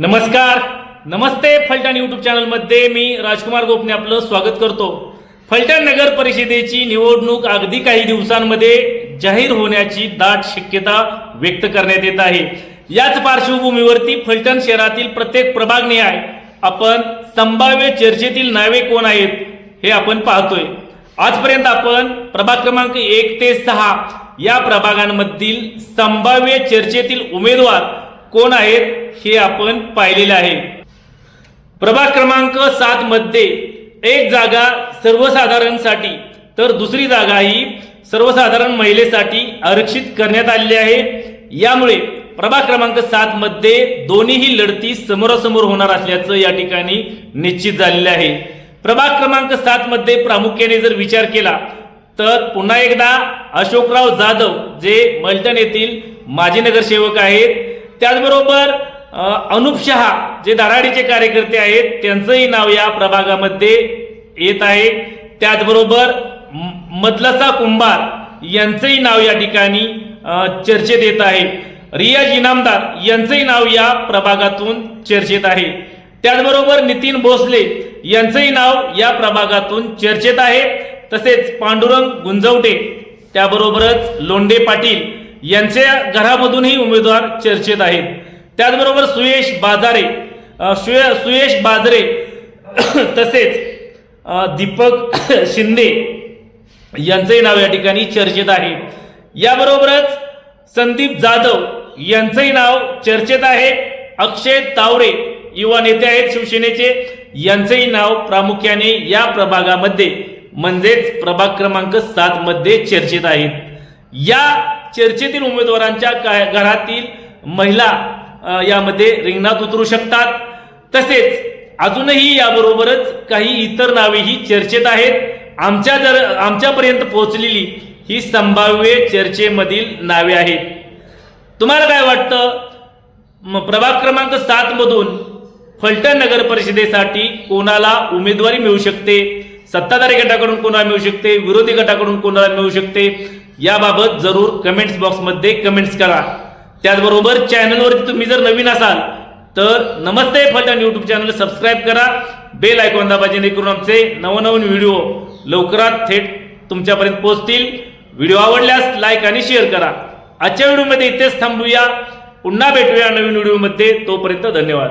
नमस्कार. नमस्ते फलटण यूट्यूब चॅनलमध्ये मी राजकुमार गोपने आपलं स्वागत करतो. फलटण नगर परिषदेची निवडणूक अगदी काही दिवसांमध्ये जाहीर होण्याची दाट शक्यता व्यक्त करण्यात येत आहे. याच पार्श्वभूमीवरती फलटण शहरातील प्रत्येक प्रभागनिहाय आपण संभाव्य चर्चेतील नावे कोण आहेत हे आपण पाहतोय. आजपर्यंत आपण प्रभाग क्रमांक एक ते सहा या प्रभागांमधील संभाव्य चर्चेतील उमेदवार कोण आहेत हे आपण पाहिलेलं आहे. प्रभाग क्रमांक सात मध्ये एक जागा सर्वसाधारणसाठी तर दुसरी जागा ही सर्वसाधारण महिलेसाठी आरक्षित करण्यात आलेली आहे. यामुळे प्रभाग क्रमांक सात मध्ये दोन्हीही लढती समोरासमोर होणार असल्याचं या ठिकाणी निश्चित झालेलं आहे. प्रभाग क्रमांक सात मध्ये प्रामुख्याने जर विचार केला तर पुन्हा एकदा अशोकराव जाधव जे मलटण येथील माजी नगरसेवक आहेत त्याचबरोबर अनुप शहा जे दराडीचे कार्यकर्ते आहेत त्यांचंही नाव या प्रभागामध्ये येत आहे. त्याचबरोबर म- मदलसा कुंभार यांचंही नाव या ठिकाणी चर्चेत येत आहे. रियाज इनामदार यांचंही नाव या प्रभागातून चर्चेत आहे. त्याचबरोबर नितीन भोसले यांचंही नाव या प्रभागातून चर्चेत आहे. तसेच पांडुरंग गुंजवटे त्याबरोबरच लोंडे पाटील यांच्या घरामधूनही उमेदवार चर्चेत आहेत. त्याचबरोबर सुयेश बाजारे सुय- सुयेश बाजरे तसेच दीपक शिंदे यांचंही नाव या ठिकाणी चर्चेत आहे. याबरोबरच संदीप जाधव यांचंही नाव चर्चेत आहे. अक्षय तावरे युवा नेते आहेत शिवसेनेचे यांचंही नाव प्रामुख्याने या प्रभागामध्ये म्हणजेच प्रभाग क्रमांक सातमध्ये चर्चेत आहेत. या चर्चेतील उमेदवारांच्या का- घरातील महिला यामध्ये रिंगणात उतरू शकतात. तसेच अजूनही याबरोबरच काही इतर नावेही चर्चेत आहेत. आमच्या जर आमच्यापर्यंत पोहोचलेली ही संभाव्य चर्चेमधील नावे आहेत. तुम्हाला काय वाटतं? प्रभाग क्रमांक सात मधून फलटण नगर परिषदेसाठी कोणाला उमेदवारी मिळू शकते? सत्ताधारी गटाकडून कोणाला मिळू शकते? विरोधी गटाकडून कोणाला मिळू शकते? याबाबत जरूर कमेंट्स बॉक्समध्ये कमेंट्स करा. त्याचबरोबर चॅनलवरती तुम्ही जर नवीन असाल तर नमस्ते फलटण यूट्यूब चॅनल सबस्क्राईब करा. बेल आयकॉन दाबा जेणेकरून आमचे नवनवीन व्हिडिओ लवकरात थेट तुमच्यापर्यंत पोहोचतील. व्हिडिओ आवडल्यास लाईक आणि शेअर करा. आजच्या व्हिडिओमध्ये इथेच थांबूया. पुन्हा भेटूया नवीन व्हिडिओमध्ये तोपर्यंत धन्यवाद.